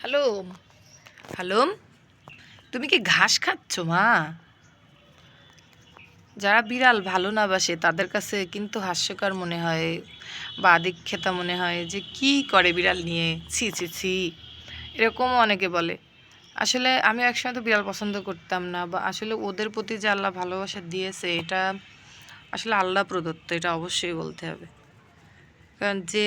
Hello hello তুমি কি ঘাস খাচ্ছ, মা? যারা বিড়াল ভালো না বাসে, তাদের কাছে কিন্তু হাস্যকর মনে হয়, বা আদিক্ষেতা মনে হয় যে কি করে বিড়াল নিয়ে? ছি ছি ছি। এরকমও অনেকে বলে। আসলে আমি একসময় তো বিড়াল পছন্দ করতাম না, বা আসলে ওদের প্রতি যে আল্লাহ ভালোবাসা দিয়েছে, এটা আসলে আল্লাহ প্রদত্ত, এটা অবশ্যই বলতে হবে। কারণ যে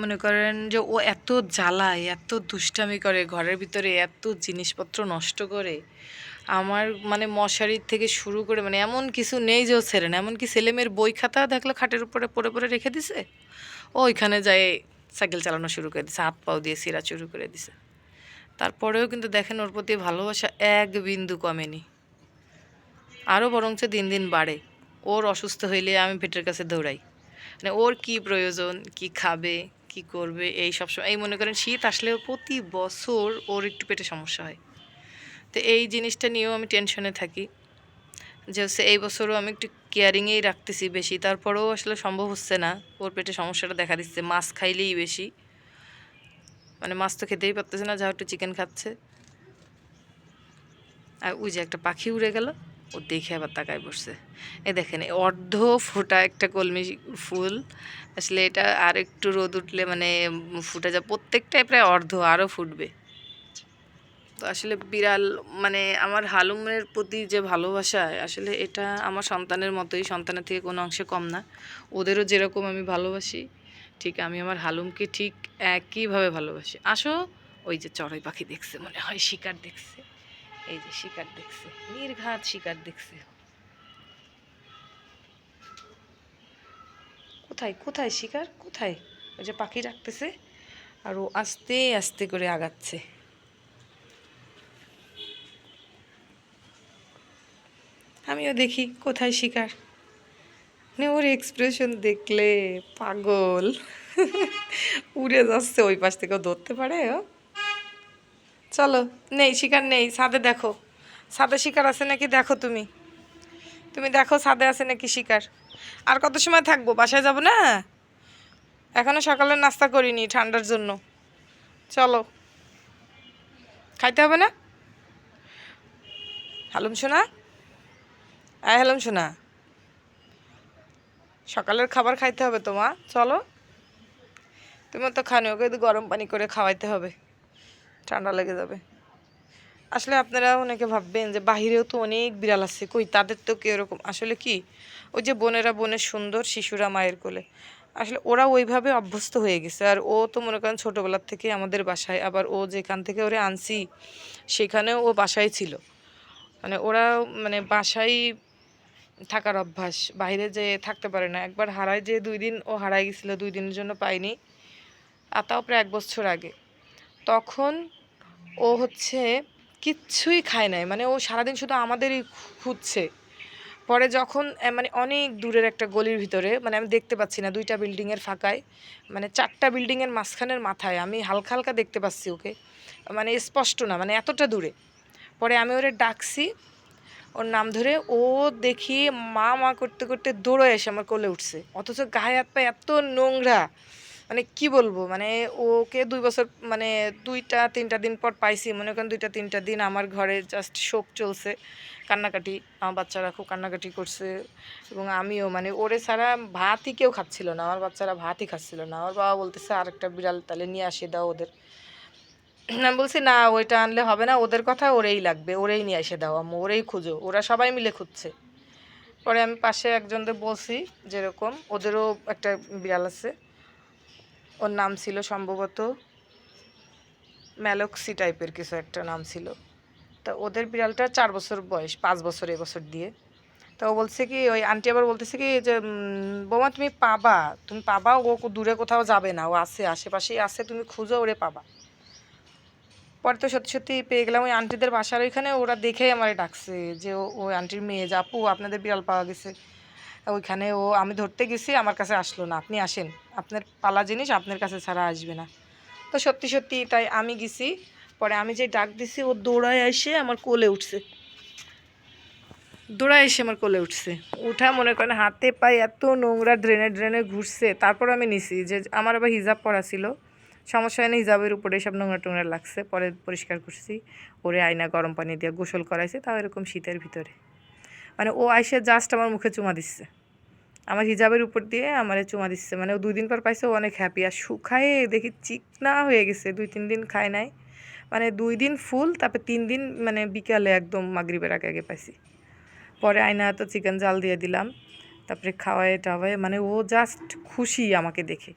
মনে করেন যে ও এত জ্বালায়, এত দুষ্টামি করে, ঘরের ভিতরে এত জিনিসপত্র নষ্ট করে, আমার মানে মশারির থেকে শুরু করে মানে এমন কিছু নেই যে ও ছেড়ে না, এমনকি ছেলেমেয়ের বই খাতা দেখল খাটের উপরে পড়ে পড়ে রেখে দিছে, ও ওইখানে যায় সাইকেল চালানো শুরু করে দিছে, হাত পাও দিয়ে সিরা শুরু করে দিছে। তারপরেও কিন্তু দেখেন ওর প্রতি ভালোবাসা এক বিন্দু কমেনি। আরও বরঞ্চ দিন দিন বাড়ে, ওর অসুস্থ হইলে আমি পেটের কাছে দৌড়াই। মানে ওর কি প্রয়োজন? কি খাবে? কি করবে? এই সব সময়, এই মনে করেন শীত আসলেও প্রতি বছর ওর একটু পেটে সমস্যা হয়। তো এই জিনিসটা নিয়েও আমি টেনশনে থাকি। যে হচ্ছে এই বছরও আমি একটু কেয়ারিংয়েই রাখতেছি বেশি। তারপরেও আসলে সম্ভব হচ্ছে না। ওর পেটে সমস্যাটা দেখা দিচ্ছে। মাছ খাইলেই বেশি। মানে মাছ তো খেতেই পারতেছে না যা একটু চিকেন খাচ্ছে। আর ওই যে একটা পাখি উড়ে গেল। ও দেখে আবার তাকায় বসছে। এ দেখেন অর্ধ ফোটা একটা কলমি ফুল। আসলে এটা আর একটু রোদ উঠলে মানে ফুটে যা প্রত্যেকটাই প্রায় অর্ধ আরও ফুটবে। তো আসলে বিড়াল মানে আমার হালুমের প্রতি যে ভালোবাসা, আসলে এটা আমার সন্তানের মতোই, সন্তানের থেকে কোনো অংশে কম না। ওদেরও যেরকম আমি ভালোবাসি, ঠিক আমি আমার হালুমকে ঠিক একইভাবে ভালোবাসি। আসো, ওই যে চড়াই পাখি দেখছে, মনে হয় শিকার দেখছে। এই যে শিকার দেখছে, নির্ঘাত শিকার দেখছে। কোথায় কোথায় শিকার? কোথায়? ওই যে পাখি রাখতেছে আর ও আস্তে আস্তে করে আগাচ্ছে। আমিও দেখি কোথায় শিকার। মানে ওর এক্সপ্রেশন দেখলে পাগল। উড়ে যাচ্ছে, ওই পাশ থেকেও ধরতে পারে, ও। চলো, নেই, শিকার নেই, ছাদে দেখো। ছাদে শিকার আছে নাকি দেখো তুমি? তুমি দেখো ছাদে আছে নাকি শিকার। আর কত সময় থাকব? বাসায় যাব না? এখনও সকালে নাস্তা করিনি ঠান্ডার জন্য। চলো। খাইতে হবে না? হালুম শোনা আয় হালুম শোনা সকালের খাবার খাইতে হবে তোমা। চলো। তুমি তো খানি ওকে গরম পানি করে খাওয়াইতে হবে। ঠান্ডা লেগে যাবে। আসলে আপনারা অনেকে ভাববেন যে বাহিরেও তো অনেক বিড়াল আছে, কই তাদের তো কি এরকম? আসলে কি? ওই যে বোনেরা বোনের সুন্দর শিশুরা মায়ের কোলে। আসলে ওরা ওইভাবে অভ্যস্ত হয়ে গেছে। আর ও তো মনে করেন ছোটোবেলার থেকে আমাদের বাসায়, আবার ও যেখান থেকে ওরে আনছি, সেখানেও ও বাসায় ছিল। মানে ওরা মানে বাসায় থাকার অভ্যাস, বাইরে যে থাকতে পারে না। একবার হারায় যে দুই দিন ও হারাই গেছিল, দুই দিনের জন্য পাইনি আর তাও প্রায় এক বছর আগে। তখন ও হচ্ছে কিচ্ছুই খায় নাই। মানে ও সারাদিন শুধু আমাদেরই খুঁজছে। পরে যখন মানে অনেক দূরের একটা গলির ভিতরে মানে আমি দেখতে পাচ্ছি না দুইটা বিল্ডিংয়ের ফাঁকায় মানে চারটা বিল্ডিংয়ের মাঝখানের মাথায় আমি হালকা হালকা দেখতে পাচ্ছি ওকে। মানে স্পষ্ট না মানে এতটা দূরে। পরে আমি ওরে ডাকছি, ওর নাম ধরে ও দেখি মা মা করতে করতে দৌড়ে এসে আমার কোলে উঠছে। অথচ গায়ে হাত পায়ে এত নোংরা মানে কি বলব? মানে ওকে দুই বছর মানে দুইটা, তিনটা দিন পর পাইছি। মনে করেন দুইটা, তিনটা দিন আমার ঘরে জাস্ট শোক চলছে। কান্নাকাটি, আমার বাচ্চারা খুব কান্নাকাটি করছে এবং আমিও মানে ওরে ছাড়া ভাতই কেউ খাচ্ছিল না। আমার বাচ্চারা ভাতই খাচ্ছিল না। আমার বাবা বলতেছে, আরেকটা বিড়াল তাহলে নিয়ে আসে, দাও ওদের। আমি বলছি, না, ওইটা আনলে হবে না। ওদের কথা ওরেই লাগবে। ওরেই নিয়ে এসে দাও আম্মু। ওরেই খুঁজো। ওরা সবাই মিলে খুঁজছে। পরে আমি পাশে একজনদের বলছি, যেরকম ওদেরও একটা বিড়াল আছে। ওর নাম ছিল সম্ভবত ম্যালক্সি টাইপের কিছু একটা নাম ছিল। তা ওদের বিড়ালটা চার বছর বয়স, পাঁচ বছর এবছর দিয়ে। তো ও বলছে কি, ওই আন্টি আবার বলতেছে কি যে বৌমা তুমি পাবা তুমি পাবা, ও দূরে কোথাও যাবে না, ও আছে, আশেপাশেই আছে, তুমি খুঁজো, ওরে পাবা। পরে তো সত্যি সত্যি পেয়ে গেলাম ওই আন্টিদের বাসার ওইখানে, ওরা দেখেই আমারে ডাকছে যে ওই আন্টির মেয়ে যে, আপু, আপনাদের বিড়াল পাওয়া গেছে। ওইখানে ও, আমি ধরতে গেছি, আমার কাছে আসলো না। আপনি আসেন। আপনার পালা জিনিস আপনার কাছে ছাড়া আসবে না। তো সত্যি সত্যি তাই আমি গেছি। পরে আমি যে ডাক দিছি, ও দৌড়ায় এসে আমার কোলে উঠছে। দৌড়ায় এসে আমার কোলে উঠছে। উঠা মনে করেন হাতে পায়ে এত নোংরা ড্রেনে ড্রেনে ঘুরছে। তারপর আমি নিছি যে আমার আবার হিজাব পরা ছিল। সমস্যা হয়নি হিজাবের উপরে সব নোংরা টোংরা লাগছে। পরে পরিষ্কার করছি। ওরে আয়না গরম পানি দিয়ে গোসল করাইছে, তাও এরকম শীতের ভিতরে। মানে ও আইসে জাস্ট আমার মুখে চুমা দিচ্ছে। আমার হিজাবের উপর দিয়ে আমারে চুমা দিচ্ছে। মানে ও দুই দিন পর পাইছে, ও অনেক হ্যাপি আর শুকায়ে দেখি চিকনা হয়ে গেছে। দুই, তিন দিন খায় নাই। মানে দুই দিন ফুল তারপর তিন দিন মানে বিকালে একদম মাগরিবের আগে আগে পাইছি। পরে আয়না তো চিকেন জাল দিয়ে দিলাম। তারপরে খাওয়ায় টাওয়ায় মানে ও জাস্ট খুশি আমাকে দেখে।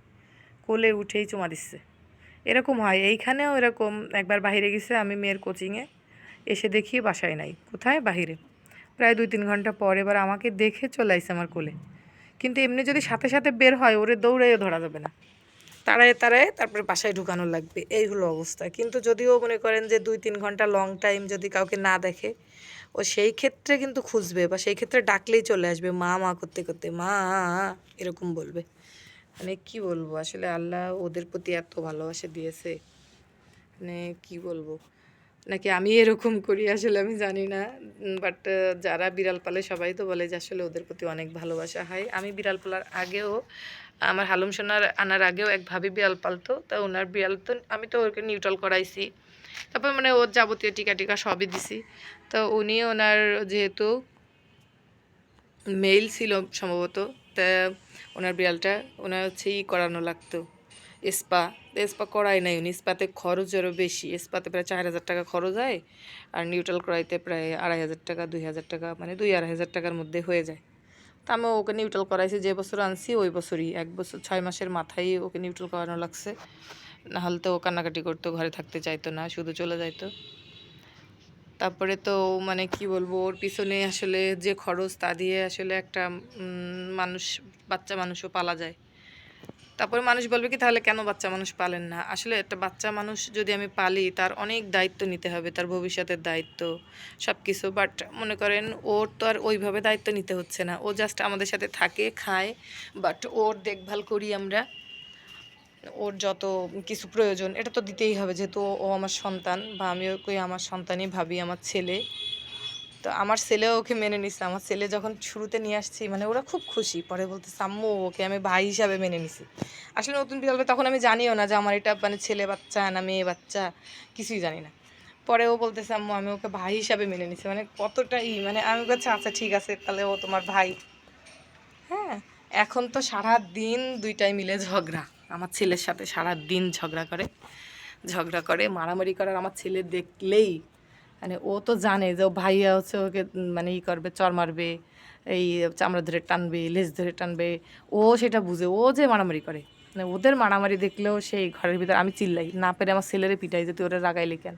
কোলে উঠেই চুমা দিচ্ছে। এরকম হয়। এইখানেও এরকম একবার বাহিরে গেছে, আমি মেয়ের কোচিংয়ে এসে দেখি বাসায় নাই। কোথায়? বাহিরে। প্রায় দুই তিন ঘণ্টা পর এবার আমাকে দেখে চলে আসছে আমার কোলে। কিন্তু এমনি যদি সাথে সাথে বের হয়, ওরে দৌড়াইও ধরা যাবে না। তাড়ায় তাড়ায় তারপরে বাসায় ঢুকানো লাগবে, এই হলো অবস্থা। কিন্তু যদিও মনে করেন যে দুই তিন ঘণ্টা লং টাইম যদি কাউকে না দেখে, ও সেই ক্ষেত্রে কিন্তু খুঁজবে বা সেই ক্ষেত্রে ডাকলেই চলে আসবে, মা মা, করতে করতে, মা, এরকম বলবে। মানে কি বলব? আসলে আল্লাহ ওদের প্রতি এত ভালোবাসা দিয়েছে। মানে কি বলব? নাকি আমি এরকম করি আসলে আমি জানি না। বাট যারা বিড়াল পালে সবাই তো বলে যে আসলে ওদের প্রতি অনেক ভালোবাসা হয়। আমি বিড়াল পালার আগেও, আমার হালুম সোনার আনার আগেও এক ভাবি বিড়াল পালতো। তা ওনার বিড়াল তো, আমি তো ওকে নিউট্রাল করাইছি। তারপর মানে ওর যাবতীয় টিকা টিকা সবই দিছি। তো উনি ওনার যেহেতু মেল ছিল সম্ভবত, তা ওনার বিড়ালটা ওনার হচ্ছে ই করানো লাগতো স্পা স্পা করাই নাই উনি। স্পাতে খরচ আরও বেশি। স্পাতে প্রায় চার হাজার টাকা খরচ হয় আর নিউট্রাল করাইতে প্রায় আড়াই হাজার টাকা, দুই হাজার টাকা মানে দুই আড়াই হাজার টাকার মধ্যে হয়ে যায়। তা আমি ওকে নিউট্রাল করাইছি, যে বছর আনছি ওই বছরই। এক বছর, ছয় মাসের মাথায় ওকে নিউট্রাল করানো লাগছে। নাহলে তো ও কান্নাকাটি করতো, ঘরে থাকতে চাইতো না, শুধু চলে যাইতো। তারপরে তো মানে কি বলব, ওর পিছনে আসলে যে খরচ তা দিয়ে আসলে একটা মানুষ, বাচ্চা মানুষও পালা যায়। তারপরে মানুষ বলবে কি, তাহলে কেন বাচ্চা মানুষ পালেন না? আসলে একটা বাচ্চা মানুষ যদি আমি পালি, তার অনেক দায়িত্ব নিতে হবে, তার ভবিষ্যতের দায়িত্ব সব কিছু বাট মনে করেন, ওর তো আর ওইভাবে দায়িত্ব নিতে হচ্ছে না। ও জাস্ট আমাদের সাথে থাকে, খায় বাট ওর দেখভাল করি আমরা। ওর যত কিছু প্রয়োজন, এটা তো দিতেই হবে। যেহেতু ও- আমার সন্তান বা আমি ওকে আমার সন্তানই ভাবি, আমার ছেলে। তো আমার ছেলেও ওকে মেনে নিছে। আমার ছেলে যখন শুরুতে নিয়ে আসছি মানে ওরা খুব খুশি। পরে বলতে আম্মু, ওকে আমি ভাই হিসাবে মেনে নিছি। আসলে নতুন বিড়াল তখন আমি জানিও না যে আমার এটা মানে ছেলে বাচ্চা না মেয়ে বাচ্চা, কিছুই জানি না। পরে ও বলতেছে, আম্মু, আমি ওকে ভাই হিসাবে মেনে নিছি। মানে কতটা ই মানে আমি বলছি আচ্ছা ঠিক আছে, তাহলে ও তোমার ভাই। হ্যাঁ এখন তো সারা দিন দুইটাই মিলে ঝগড়া। আমার ছেলের সাথে সারা দিন ঝগড়া করে। ঝগড়া করে, মারামারি করার আমার ছেলে দেখলেই মানে ও তো জানে যে ও ভাইয়া হচ্ছে ওকে মানে ই করবে, চর মারবে, এই চামড়া ধরে টানবে, লেজ ধরে টানবে, ও সেটা বুঝে, ও যে মারামারি করে। মানে ওদের মারামারি দেখলেও সেই ঘরের ভিতরে আমি চিল্লাই, না পেরে আমার ছেলেরে পিটাই যে তুই ওরা রাগাইলি কেন?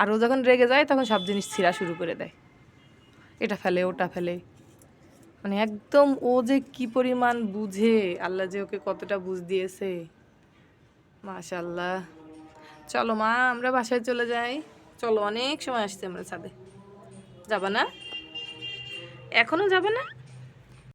আর ও যখন রেগে যায় তখন সব জিনিস ছিঁড়া শুরু করে দেয়। এটা ফেলে, ওটা ফেলে। মানে একদম ও যে কি পরিমাণ বুঝে, আল্লাহ যে ওকে কতটা বুঝ দিয়েছে। মাশাল্লাহ চলো মা, আমরা বাসায় চলে যাই। চলো অনেক সময় আসছি আমরা ছাদে। যাবা না? এখনও যাবে না?